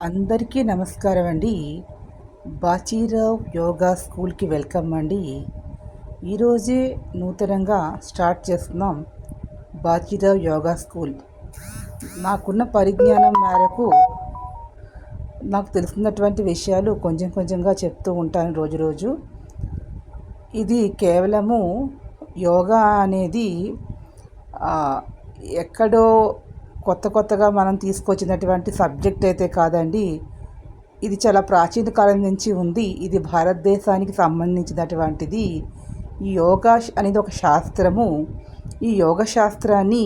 అందరికీ నమస్కారం అండి. బాచీరావ్ యోగా స్కూల్కి వెల్కమ్ అండి. ఈరోజే నూతనంగా స్టార్ట్ చేస్తున్నాం బాచీరావ్ యోగా స్కూల్. నాకున్న పరిజ్ఞానం మేరకు నాకు తెలిసినటువంటి విషయాలు కొంచెం కొంచెంగా చెప్తూ ఉంటాను రోజు రోజు. ఇది కేవలము యోగా అనేది ఎక్కడో కొత్త కొత్తగా మనం తీసుకొచ్చినటువంటి సబ్జెక్ట్ అయితే కాదండి. ఇది చాలా ప్రాచీన కాలం నుంచి ఉంది. ఇది భారతదేశానికి సంబంధించినటువంటిది. ఈ యోగా అనేది ఒక శాస్త్రము. ఈ యోగ శాస్త్రాన్ని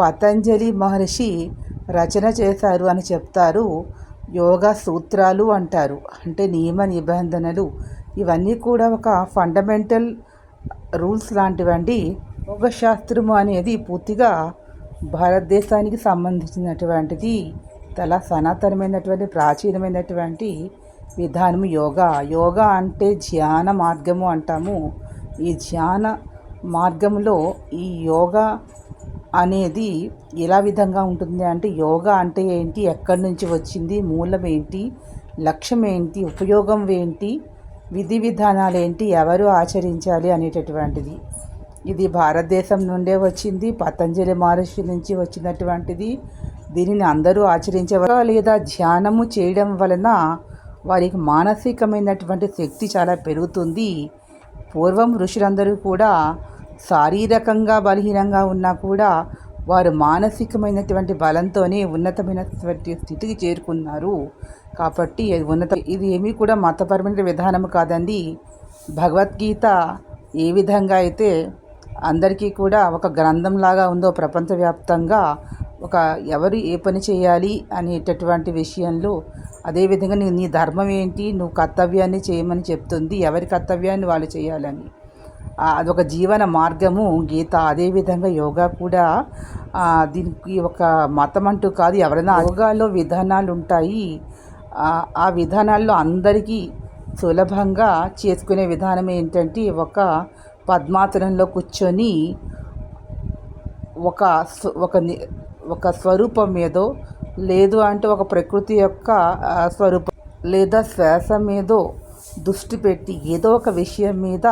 పతంజలి మహర్షి రచన చేశారు అని చెప్తారు. యోగా సూత్రాలు అంటారు. అంటే నియమ నిబంధనలు. ఇవన్నీ కూడా ఒక ఫండమెంటల్ రూల్స్ లాంటివండి. యోగ శాస్త్రము అనేది పూర్తిగా భారతదేశానికి సంబంధించినటువంటిది చాలా సనాతనమైనటువంటి ప్రాచీనమైనటువంటి విధానం యోగా. యోగా అంటే ధ్యాన మార్గము అంటాము. ఈ ధ్యాన మార్గంలో ఈ యోగా అనేది ఎలా విధంగా ఉంటుంది అంటే యోగా అంటే ఏంటి ఎక్కడి నుంచి వచ్చింది మూలం ఏంటి లక్ష్యం ఏంటి ఉపయోగం ఏంటి విధి విధానాలు ఏంటి ఎవరు ఆచరించాలి అనేటటువంటిది. ఇది భారతదేశం నుండే వచ్చింది పతంజలి మహర్షి నుంచి వచ్చినటువంటిది. దీనిని అందరూ ఆచరించవల లేదా ధ్యానము చేయడం వలన వారికి మానసికమైనటువంటి శక్తి చాలా పెరుగుతుంది. పూర్వం ఋషులందరూ కూడా శారీరకంగా బలహీనంగా ఉన్నా కూడా వారు మానసికమైనటువంటి బలంతోనే ఉన్నతమైనటువంటి స్థితికి చేరుకున్నారు. కాబట్టి ఉన్నత ఇది ఏమీ కూడా మతపరమైన విధానం కాదండి. భగవద్గీత ఏ విధంగా అయితే అందరికీ కూడా ఒక గ్రంథంలాగా ఉందో ప్రపంచవ్యాప్తంగా ఒక ఎవరు ఏ పని చేయాలి అనేటటువంటి విషయంలో అదేవిధంగా నీ నీ ధర్మం ఏంటి నువ్వు కర్తవ్యాన్ని చేయమని చెప్తుంది ఎవరి కర్తవ్యాన్ని వాళ్ళు చేయాలని. అదొక జీవన మార్గము గీత. అదేవిధంగా యోగా కూడా దీనికి ఒక మతం అంటూ కాదు ఎవరైనా యోగాలో విధానాలు ఉంటాయి ఆ విధానాల్లో అందరికీ సులభంగా చేసుకునే విధానం ఏంటంటే ఒక పద్మాసనంలో కూర్చొని ఒక ఒక ఒక స్వరూపం ఏదో లేదు అంటే ఒక ప్రకృతి యొక్క స్వరూపం లేదా శ్వాస మీదో దృష్టి పెట్టి ఏదో ఒక విషయం మీద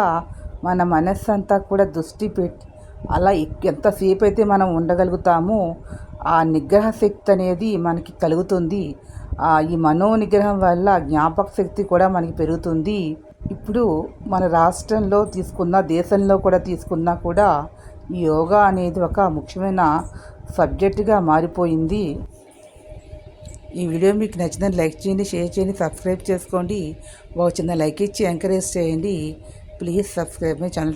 మన మనస్సు అంతా కూడా దృష్టి పెట్టి అలా ఎంతసేపు అయితే మనం ఉండగలుగుతామో ఆ నిగ్రహ శక్తి అనేది మనకి కలుగుతుంది. ఈ మనో నిగ్రహం వల్ల జ్ఞాపక శక్తి కూడా మనకి పెరుగుతుంది. ఇప్పుడు మన రాష్ట్రంలో తీసుకున్న దేశంలో కూడా తీసుకున్నా కూడా యోగా అనేది ఒక ముఖ్యమైన సబ్జెక్టుగా మారిపోయింది. ఈ వీడియో మీకు నచ్చిందని లైక్ చేయండి షేర్ చేయండి సబ్స్క్రైబ్ చేసుకోండి. ఒక చిన్న లైక్ ఇచ్చి ఎంకరేజ్ చేయండి. Please subscribe my channel.